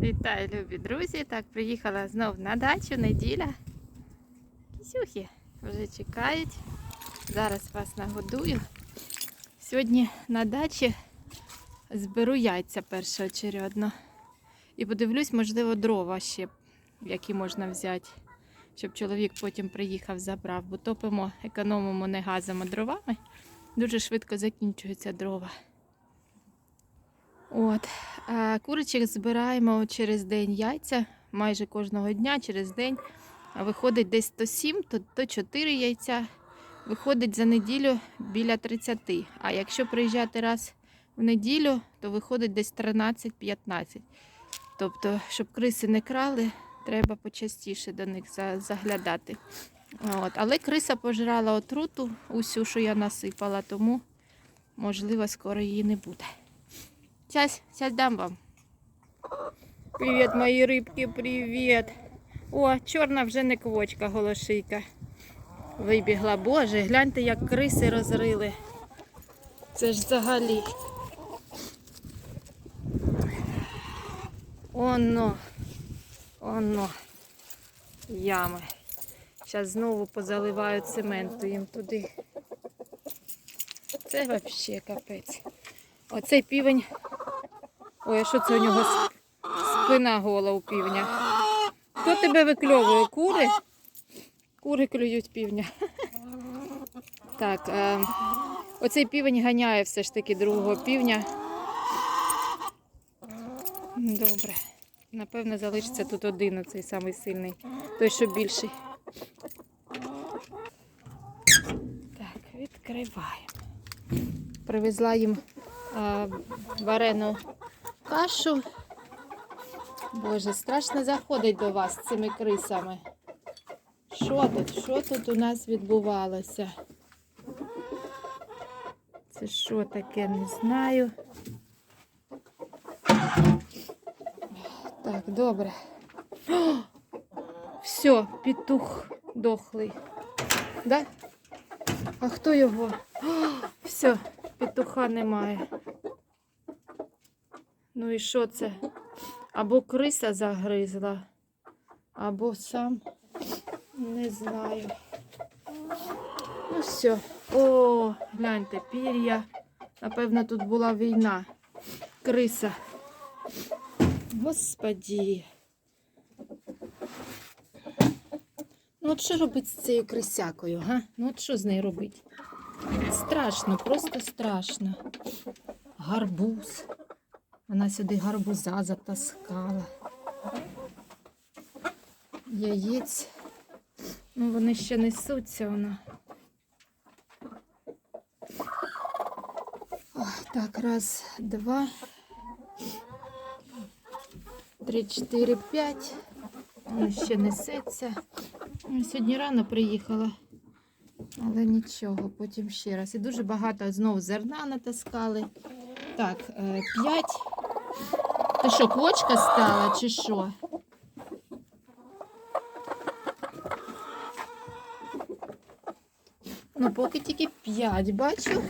Вітаю, любі друзі! Так, приїхала знов на дачу, неділя. Кісюхи вже чекають. Зараз вас нагодую. Сьогодні на дачі зберу яйця першоочередно. І подивлюсь, можливо, дрова ще, які можна взяти, щоб чоловік потім приїхав, забрав, бо топимо, економимо не газом, а дровами. Дуже швидко закінчуються дрова. От. А курочок збираємо через день яйця, майже кожного дня через день. Виходить десь то 7, то, то 4 яйця. Виходить за неділю біля 30. А якщо приїжджати раз в неділю, то виходить десь 13-15. Тобто, щоб криси не крали, треба почастіше до них заглядати. От. Але криса пожрала отруту, усю, що я насипала, тому можливо скоро її не буде. Сейчас, сейчас дам вам. Привіт, мої рибки, привіт. О, чорна вже не квочка, голошийка. Вибігла. Боже, гляньте, як криси розрили. Це ж взагалі. Оно. Оно. Ями. Зараз знову позаливаю цементу їм туди. Це взагалі капець. Оцей півень. Ой, а що це у нього спина гола у півня? Хто тебе викльовує? Кури? Кури клюють півня. Так, е, оцей півень ганяє все ж таки другого півня. Добре. Напевно, залишиться тут один оцей самий сильний, той, що більший. Так, відкриваємо. Привезла їм а, варену кашу. Боже, страшно заходить до вас з цими крисами. Що тут? Що тут у нас відбувалося? Це що таке, не знаю. Так, добре. О, все, петух дохлий. Да? А хто його? О, все, петуха немає. Ну і що це? Або криса загризла, або сам не знаю. Ну все. О, гляньте, пір'я. Напевно, тут була війна. Криса. Господі. Ну от що робити з цією крисякою, га? Ну от що з нею робити? Страшно, просто страшно. Гарбуз. Вона сюди гарбуза затаскала. Яєць. Ну, вони ще несуться вона. Ох, так, раз, два, три, чотири, п'ять. Воно ще несеться. Ну, Сьогодні рано приїхала. Але нічого, потім ще раз. І дуже багато знову зерна натаскали. Так, е, п'ять. Ти що, квочка стала чи що? Ну, поки тільки п'ять бачу.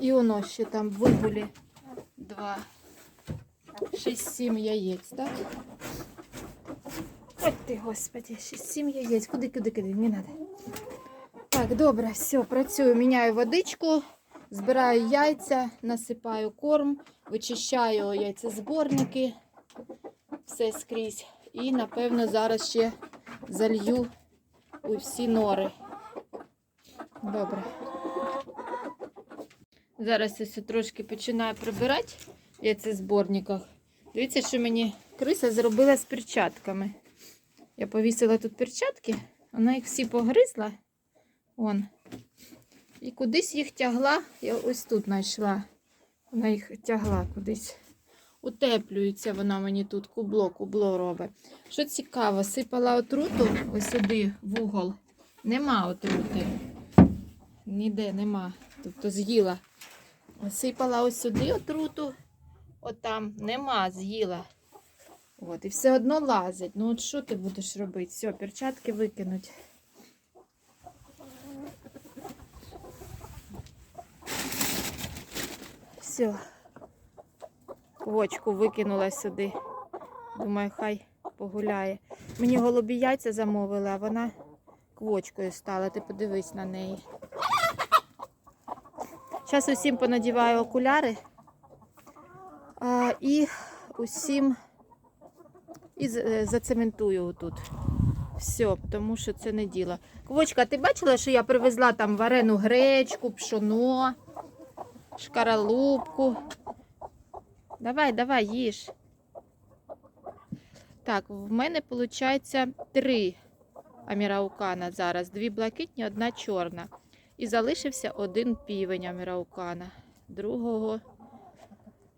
І воно ще там в вигулі два. Шість-сім яєць, так? Ой ти, господи, шість-сім яєць. Куди, куди, куди? Не треба. Так, добре, все, працюю, міняю водичку, Збираю яйця, насипаю корм, вичищаю яйцезборники, все скрізь. І, напевно, зараз ще залью у всі нори. Добре. Зараз все трошки починаю прибирати в яйцезборниках. Дивіться, що мені криса зробила з перчатками. Я повісила тут перчатки, вона їх всі погризла. Вон. І кудись їх тягла, я ось тут знайшла. Вона їх тягла кудись. Утеплюється вона мені тут кубло, кубло робить. Що цікаво, сипала отруту ось сюди в угол. Нема отрути. Ніде нема. Тобто з'їла. Сипала ось сюди отруту, от там нема, з'їла. От, і все одно лазить. Ну от що ти будеш робити? Все, перчатки викинуть. Все, квочку викинула сюди. Думаю, хай погуляє. Мені голубі яйця замовили, а вона квочкою стала. Ти подивись на неї. Зараз усім понадіваю окуляри. А, і усім і е, зацементую тут. Все, тому що це не діло. Квочка, ти бачила, що я привезла там варену гречку, пшоно, шкаралупку. Давай, давай, їж. Так, в мене виходить три аміраукана зараз. Дві блакитні, одна чорна. І залишився один півень аміраукана. Другого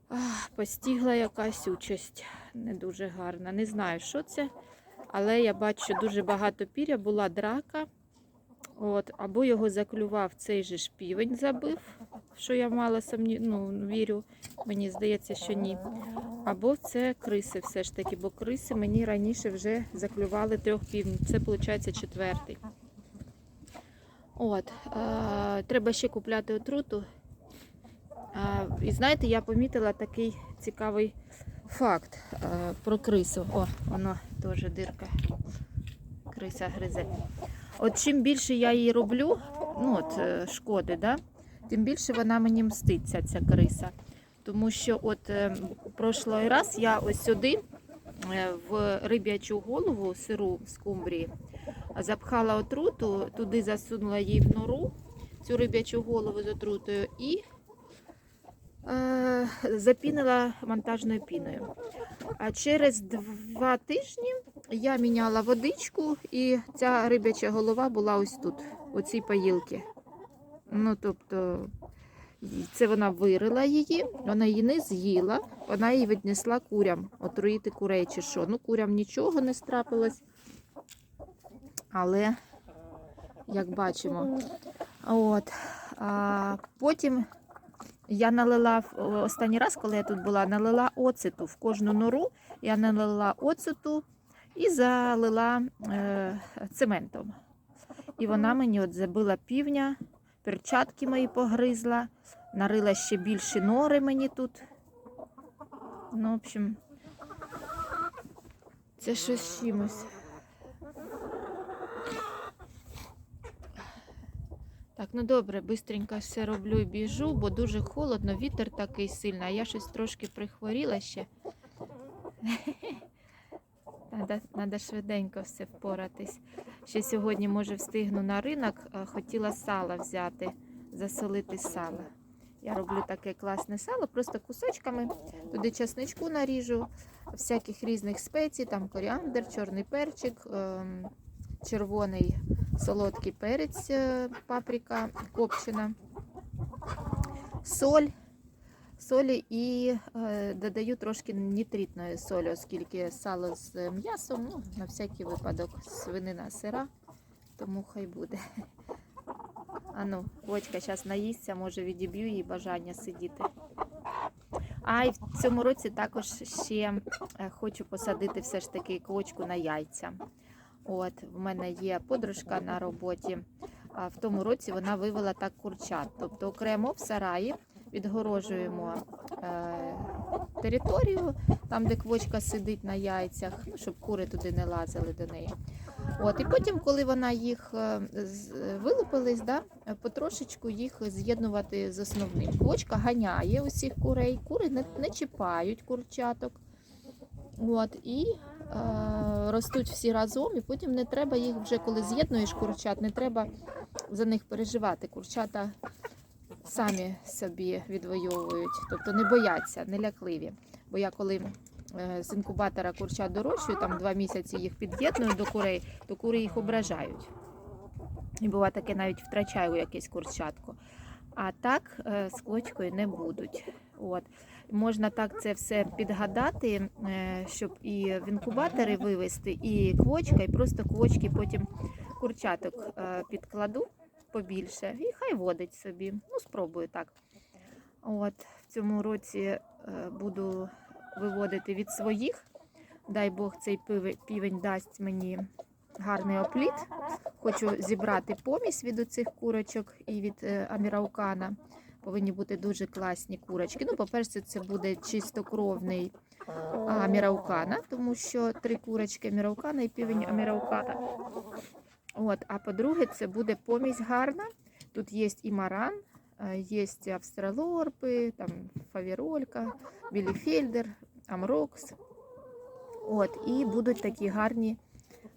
ах, постігла якась участь. Не дуже гарна. Не знаю, що це. Але я бачу, дуже багато піря, була драка. От, або його заклював цей же ж півень забив, що я мало сумні... ну, вірю, мені здається, що ні. Або це криси все ж таки, бо криси мені раніше вже заклювали трьох півнів. Це виходить четвертий. От, е, треба ще купляти отруту. Е, і знаєте, я помітила такий цікавий факт е, про крису. О, воно теж дирка. Криса гризе. От чим більше я її роблю, ну от е, шкоди, да, тим більше вона мені мститься, ця криса. Тому що от е, прошлий раз я ось сюди е, в риб'ячу голову сиру з кумбрії запхала отруту, туди засунула її в нору, цю риб'ячу голову з отрутою і запінила монтажною піною. А через два тижні я міняла водичку, і ця рибяча голова була ось тут, у цій паїлці. Ну, тобто, це вона вирила її, вона її не з'їла, вона її віднесла курям, отруїти курей чи що. Ну, курям нічого не страпилось. Але, як бачимо, от. А потім я налила в- останній раз, коли я тут була, налила оцету в кожну нору. Я налила оцету і залила е, цементом. І вона мені от забила півня, перчатки мої погризла, нарила ще більші нори мені тут. Ну, в общем, це щось чимось. Так, ну добре, бистренько все роблю і біжу, бо дуже холодно, вітер такий сильний, а я щось трошки прихворіла ще. Надо швиденько все впоратись. Ще сьогодні, може, встигну на ринок. Хотіла сала взяти, засолити сало. Я роблю таке класне сало, просто кусочками. Туди часничку наріжу, всяких різних спецій, там коріандр, чорний перчик, ем, червоний солодкий перець, е, паприка копчена, соль. Солі і е, додаю трошки нітритної солі, оскільки сало з м'ясом, ну, на всякий випадок, свинина сира, тому хай буде. Ану, бочка зараз наїсться, може відіб'ю їй бажання сидіти. А і в цьому році також ще е, хочу посадити все ж таки квочку на яйця. От, в мене є подружка на роботі. А в тому році вона вивела так курчат. Тобто окремо в сараї відгорожуємо е, територію, там, де квочка сидить на яйцях, ну, щоб кури туди не лазили до неї. От, і потім, коли вона їх е, вилупились, да, потрошечку їх з'єднувати з основним. Квочка ганяє усіх курей, кури не, не чіпають курчаток. От, і ростуть всі разом, і потім не треба їх вже, коли з'єднуєш курчат, не треба за них переживати. Курчата самі собі відвоюють, тобто не бояться, не лякливі. Бо я коли е, з інкубатора курчат дорощую, там два місяці їх під'єдную до курей, то кури їх ображають. І буває таке навіть втрачаю якесь курчатко. А так е, з квочкою не будуть. От. Можна так це все підгадати, е, щоб і в інкубатори вивести, і квочка, і просто квочки потім курчаток е, підкладу побільше і хай водить собі. Ну, спробую так. От, в цьому році е, буду виводити від своїх. Дай Бог, цей півень дасть мені гарний опліт. Хочу зібрати помість від оцих курочок і від аміраукана. Повинні бути дуже класні курочки. Ну, по-перше, це буде чистокровний міраукана, тому що три курочки міраукана і півень міраукана. От, а по-друге, це буде помість гарна. Тут є і маран, е, є австралорпи, там фавіролька, біліфельдер, амрокс. От, і будуть такі гарні,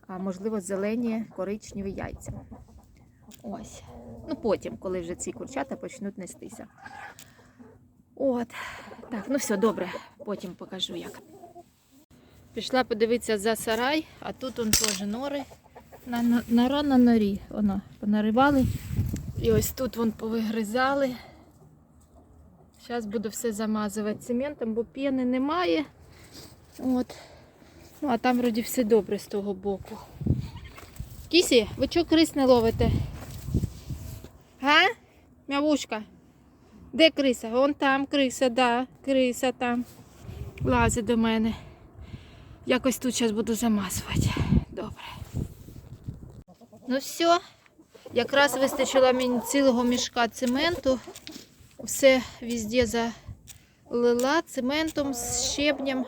можливо, зелені коричневі яйця. Ось. Ну, потім, коли вже ці курчата почнуть нестися. От. Так, ну все, добре. Потім покажу як. Пішла подивитися за сарай, а тут он теж нори. На, нора на норі. Воно понаривали. І ось тут вон повигризали. Зараз буду все замазувати цементом, бо п'єни немає. От. Ну, а там вроді все добре з того боку. Кісі, ви чого крис не ловите? Га? Мявушка? Де криса? Вон там криса, да, криса там. Лазить до мене. Якось тут зараз буду замазувати. Добре. Ну все. Якраз вистачило мені цілого мішка цементу. Все везде залила цементом з щебнем.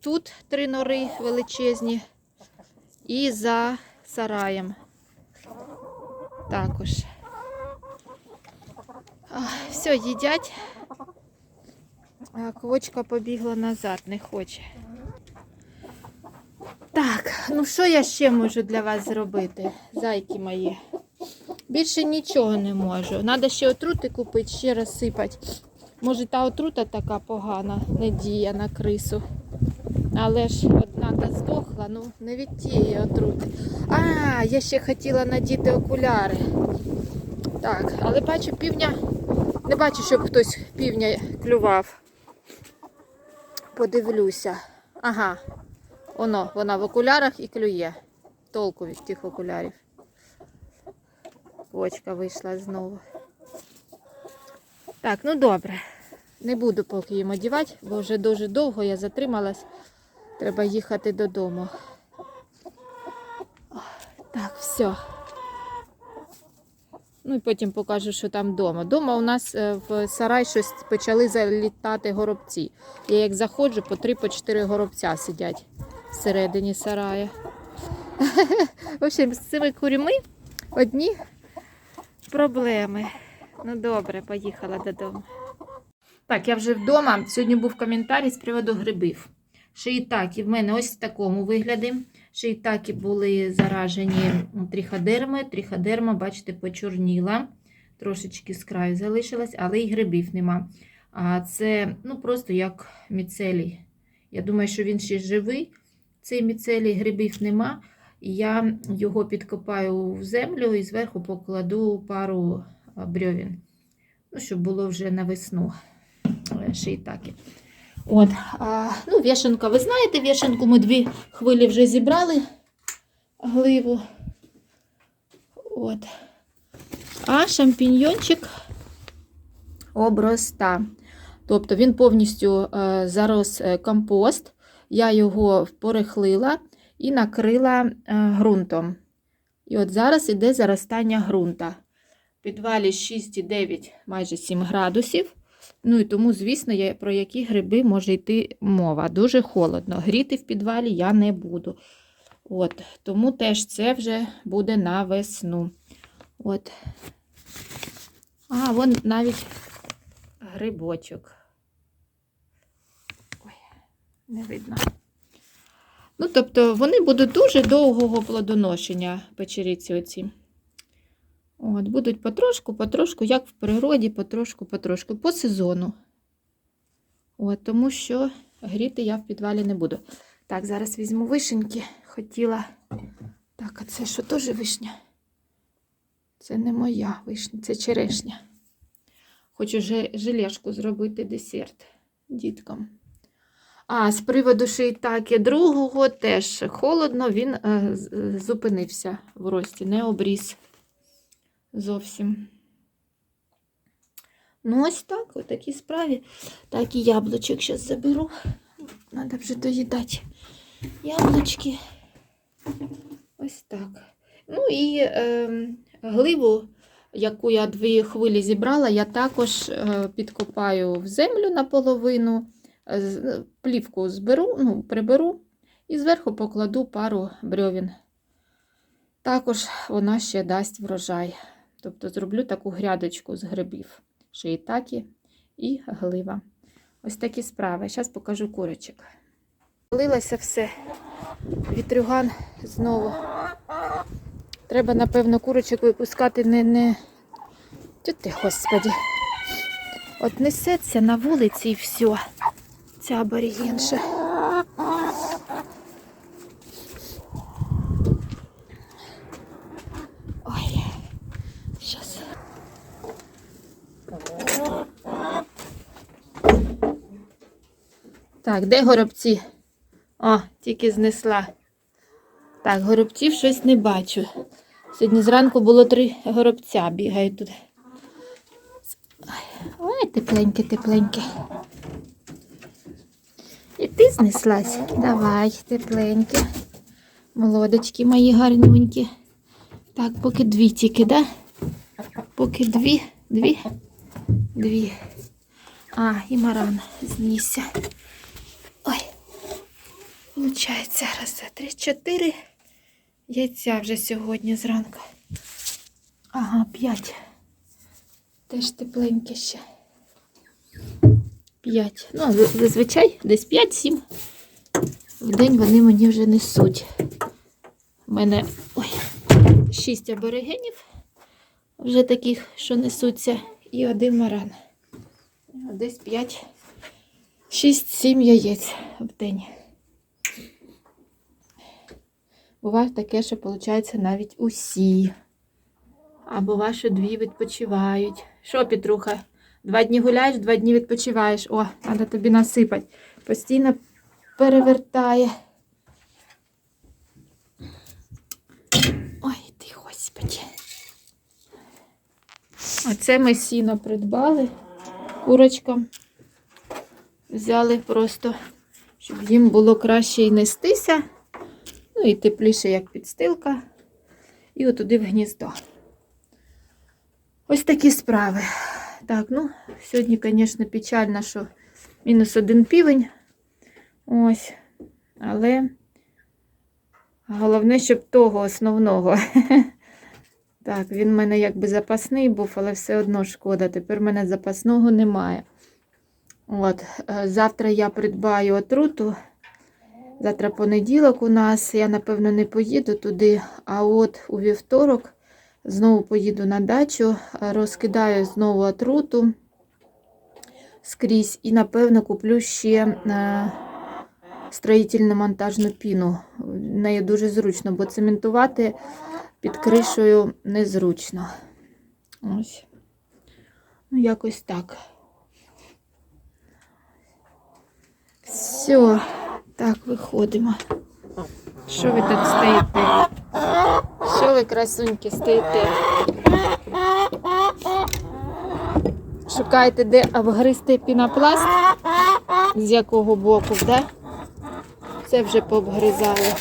Тут три нори величезні. І за сараєм. Також. Все, їдять. Квочка побігла назад, не хоче. Так, ну що я ще можу для вас зробити, зайки мої? Більше нічого не можу. Треба ще отрути купити, ще розсипати. Може, та отрута така погана, не діє на крису. Але ж одна та здохла, ну не від тієї отрути. А, я ще хотіла надіти окуляри. Так, але бачу півня. Не бачу, щоб хтось півня клював. Подивлюся. Ага. Воно, вона в окулярах і клює. Толку від тих окулярів. Квочка вийшла знову. Так, ну добре. Не буду поки їм одівати, бо вже дуже довго я затрималась. Треба їхати додому. Так, все. Ну і потім покажу, що там вдома. Дома у нас е, в сарай щось почали залітати горобці. Я як заходжу, по 3-4 горобця сидять всередині сараю. В общем, з цими курями одні проблеми. Ну добре, поїхала додому. Так, я вже вдома. Сьогодні був коментар з приводу грибів. Шиїтаки в мене ось в такому вигляді. Шиїтаки були заражені тріходерми. Тріходерма, бачите, почорніла. Трошечки з краю залишилась, але і грибів нема. А це ну, просто як міцелій. Я думаю, що він ще живий. Цей міцелій грибів нема. І я його підкопаю в землю і зверху покладу пару брьовін. Ну, щоб було вже на весну е, шиїтаки. От, а, ну, вішенка, ви знаєте, вішенку ми дві хвилі вже зібрали гливу. От. А шампіньйончик оброста. Тобто він повністю е, зарос е, компост. Я його порихлила і накрила е, ґрунтом. І от зараз іде заростання ґрунта. В підвалі 6,9 майже 7 градусів. Ну і тому, звісно, про які гриби може йти мова. Дуже холодно. Гріти в підвалі я не буду. От, Тому теж це вже буде на весну. От. А, вон навіть грибочок. Ой, не видно. Ну, тобто, вони будуть дуже довгого плодоношення печеріці оці. От, будуть потрошку, потрошку, як в природі, потрошку, потрошку, по сезону. От, тому що гріти я в підвалі не буду. Так, зараз візьму вишеньки. Хотіла. Так, а це що теж вишня? Це не моя вишня, це черешня. Хочу же желешку зробити десерт діткам. А, з приводу шиїтаки другого теж холодно, він е, зупинився в рості, не обріз зовсім. Ну, ось так, у такій справі. Так, і яблучок зараз заберу. Треба вже доїдати яблучки. Ось так. Ну і е, гливу яку я дві хвилі зібрала, я також е, підкопаю в землю наполовину, е, плівку зберу, ну, приберу і зверху покладу пару брьовін. Також вона ще дасть врожай. Тобто зроблю таку грядочку з грибів, шиїтакі і глива. Ось такі справи. Зараз покажу курочок. Полилося все. Вітрюган знову. Треба, напевно, курочок випускати не. не... Тю ти, господі. От несеться на вулиці і все. Ця аборігенша. Ой, щас. Так, де горобці? О, тільки знесла. Так, горобців щось не бачу. Сьогодні зранку було три горобця бігають тут. Ой, тепленьке, тепленьке. І ти знеслась? Давай, тепленьке. Молодочки мої гарнюнькі. Так, поки дві тільки, да? Поки дві, дві, дві. А, і маран знісся. Ой. Получається, раз, два, три, чотири. Яйця вже сьогодні зранку. Ага, п'ять. Теж тепленьке ще. П'ять. Ну, зазвичай десь п'ять-сім. В день вони мені вже несуть. У мене ой, шість аборигенів, вже таких, що несуться, і один маран. Десь п'ять, шість-сім яєць в день. Буває таке, що виходить навіть усі. А буває, що дві відпочивають. Що, Петруха? Два дні гуляєш, два дні відпочиваєш. О, треба тобі насипати. Постійно перевертає. Ой, ти, господи. Оце ми сіно придбали курочкам. Взяли просто, щоб їм було краще і нестися. Ну і тепліше, як підстилка. І отуди в гніздо. Ось такі справи. Так, ну, сьогодні, звісно, печально, що мінус один півень. Ось. Але головне, щоб того основного. Так, він в мене якби запасний був, але все одно шкода. Тепер в мене запасного немає. От, е, завтра я придбаю отруту. Завтра понеділок у нас. Я, напевно, не поїду туди, а от у вівторок знову поїду на дачу, е, розкидаю знову отруту скрізь і, напевно, куплю ще е, строїтельно-монтажну піну. Нею дуже зручно, бо цементувати під кришею незручно. Ось. Ну, якось так. Все, так, виходимо. Що ви тут стоїте? Що ви, красуньки, стоїте? Шукаєте, де обгристи пінопласт? З якого боку, да? Це вже пообгризали.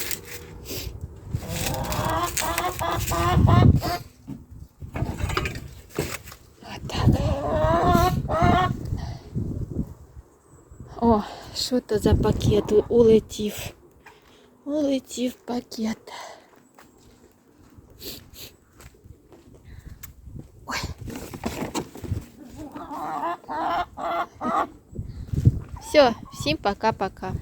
Отак. О, що то за пакет у- улетів? Улетів пакет. Ой. Все, всім пока-пока.